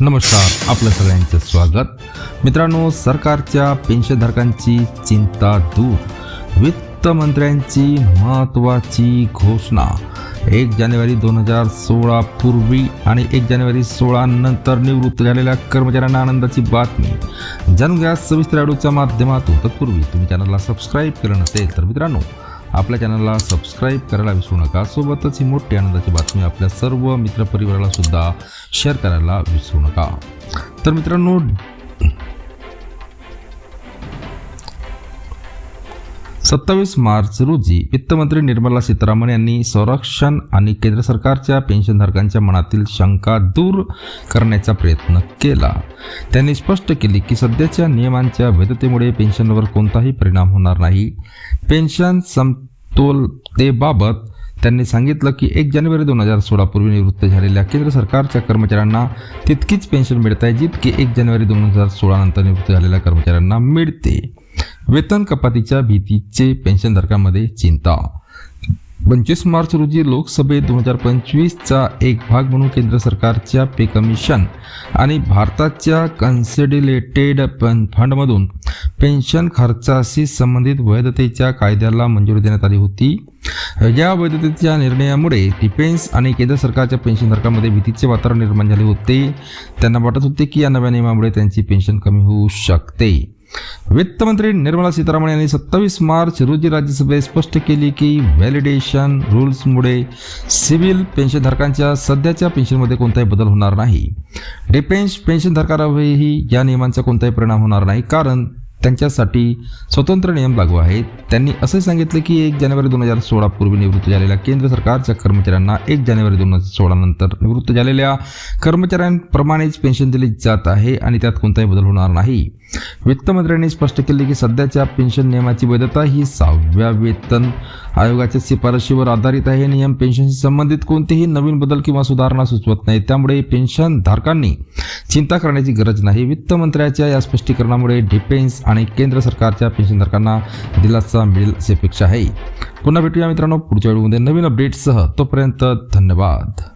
नमस्कार आपलं सगळ्यांचं स्वागत. मित्रांनो सरकारच्या पेन्शनधारकांची चिंता दूर. वित्तमंत्र्यांची महत्त्वाची घोषणा. एक जानेवारी दोन हजार सोळा पूर्वी आणि एक जानेवारी सोळा नंतर निवृत्त झालेल्या कर्मचाऱ्यांना आनंदाची बातमी. जाणून घ्या सविस्तर अडूच्या माध्यमातून. तत्पूर्वी तुम्ही चॅनलला सबस्क्राईब केलं नसेल तर मित्रांनो आपल्या चॅनलला सबस्क्राईब करायला विसरू नका. सोबतच ही मोठी आनंदाची बातमी आपल्या सर्व मित्रपरिवाराला सुद्धा शेअर करायला विसरू नका. तर मित्रांनो सत्तावीस मार्च रोजी वित्तमंत्री निर्मला सीतारामन यांनी संरक्षण आणि केंद्र सरकारच्या पेन्शनधारकांच्या मनातील शंका दूर करण्याचा प्रयत्न केला. त्यांनी स्पष्ट केले की सध्याच्या नियमांच्या वैधतेमुळे पेन्शनवर कोणताही परिणाम होणार नाही. पेन्शन समतोलतेबाबत त्यांनी सांगितलं की एक जानेवारी दोन हजार सोळा पूर्वी निवृत्त झालेल्या केंद्र सरकारच्या कर्मचाऱ्यांना तितकीच पेन्शन मिळत आहे जितकी एक जानेवारी दोन हजार सोळा नंतर निवृत्त झालेल्या कर्मचाऱ्यांना मिळते. वेतन कपातीच्या भीतीचे पेन्शनधारकांमध्ये चिंता. पंचवीस मार्च रोजी लोकसभेत दोन हजार पंचवीसचा एक भाग म्हणून केंद्र सरकारच्या पे कमिशन आणि भारताच्या कन्सिडिलेटेड फंडमधून पेन्शन खर्चाशी संबंधित वैधतेच्या कायद्याला मंजुरी देण्यात आली होती. या वैधतेच्या निर्णयामुळे डिफेन्स आणि केंद्र सरकारच्या पेन्शनधारकांमध्ये भीतीचे वातावरण निर्माण झाले होते. त्यांना वाटत होते की या नव्या नियमामुळे त्यांची पेन्शन कमी होऊ शकते. वित्तमंत्री निर्मला सीतारामन यांनी सत्तावीस मार्च रोजी राज्यसभेत स्पष्ट केली की व्हॅलिडेशन रूल्समुळे सिव्हिल पेन्शनधारकांच्या सध्याच्या पेन्शनमध्ये कोणताही बदल होणार नाही. डिफेन्स पेन्शनधारकांवरही या नियमांचा कोणताही परिणाम होणार नाही. कारण त्यांच्यासाठी स्वतंत्र नियम लागू आहेत. त्यांनी असे सांगितले की एक जानेवारी दोन हजार सोळा पूर्वी निवृत्त झालेल्या केंद्र सरकारच्या कर्मचाऱ्यांना एक जानेवारी दोन हजार सोळा नंतर निवृत्त झालेल्या कर्मचाऱ्यांप्रमाणेच पेन्शन दिली जात आहे आणि त्यात कोणताही बदल होणार नाही. वित्तमंत्र्यांनी स्पष्ट केले की सध्याच्या पेन्शन नियमाची वैधता ही सहाव्या वेतन आयोगाच्या शिफारशीवर आधारित आहे. नियम पेन्शनशी संबंधित कोणतेही नवीन बदल किंवा सुधारणा सुचवत नाही. त्यामुळे पेन्शन धारकांनी चिंता करण्याची गरज नाही. वित्तमंत्र्याच्या या स्पष्टीकरणामुळे डिफेन्स आणि केंद्र सरकारच्या पेन्शनधारकांना दिलासा मिळेल अशी अपेक्षा आहे. पुन्हा भेटूया मित्रांनो पुढच्या वेळीमध्ये नवीन अपडेट्ससह तोपर्यंत धन्यवाद.